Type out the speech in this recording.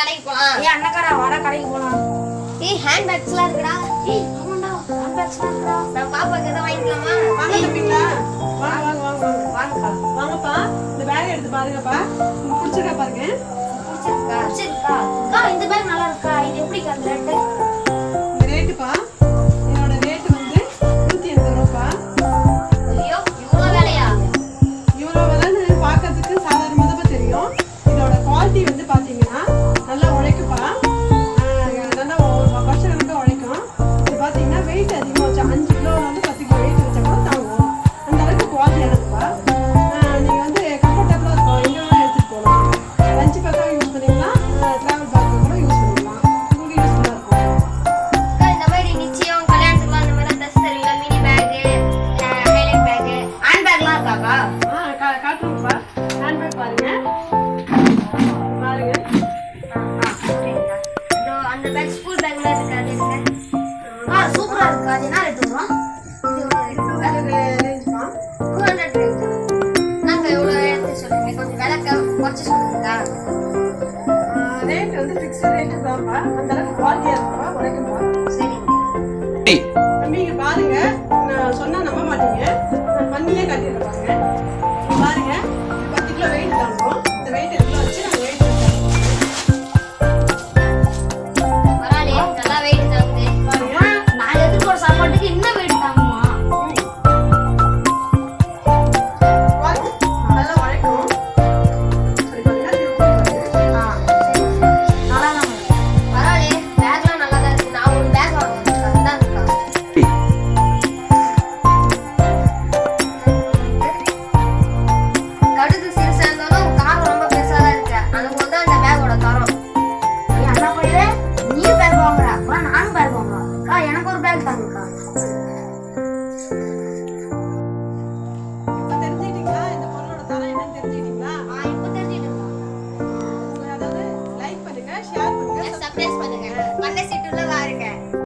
கடைக்கு போலாம். ஏய் அண்ணக்காரா வாடா கடைக்கு போலாம். ஏய் ஹேண்ட் பேக்ஸ்லாம் இருக்குடா. ஏய் ஆமாண்டா கான்டாக்ட்ஸ்லாம் இருக்குடா. நம்ம பாப்பாக்கு எதாவது வாங்கிக்கலாமா? வாங்க தம்பிங்களா வாங்க வாங்க வாங்க வாங்க. வாங்கக்கா வாங்கப்பா. இந்த பேக் எடுத்து பாருங்கப்பா. பிடிச்சிருக்கா பாருங்க. பிடிச்சிருக்கா? அக்கா இந்த பேக் நல்லா இருக்கா இது எப்படிக்கா அந்த இந்த ரேட்டுப்பா என்னோட ரேட்டு வந்து நூற்றி எண்பது ரூபாப்பா. ஐயோ இவ்வளோ வேலையா? இவ்வளோ விலைன்னு பார்க்கறதுக்கு சாதாரணமாக தான் தெரியும். இதோட குவாலிட்டி வந்து அந்த பேக் ஸ்கூல் பேக்ல இருக்கு அது இருக்கு ஆ சூப்பரா இருக்கா. அது என்ன ரேட் வரும்? டூ ஹண்ட்ரட் ரேஞ்சா நாங்க இவ்வளோ எடுத்து சொல்லுங்க. கொஞ்சம் விலை க- குறைச்சு ரேட் வந்து ஃபிக்ஸ்டு ரேட்டு தான்ப்பா. அந்த அளவுக்கு குவாலிட்டியாக சரிங்க தம்பி இங்க பாருங்க. நான் சொன்னா நம்ப மாட்டீங்க. நான் பண்ணியே காட்டிடுறேன் பாருங்க.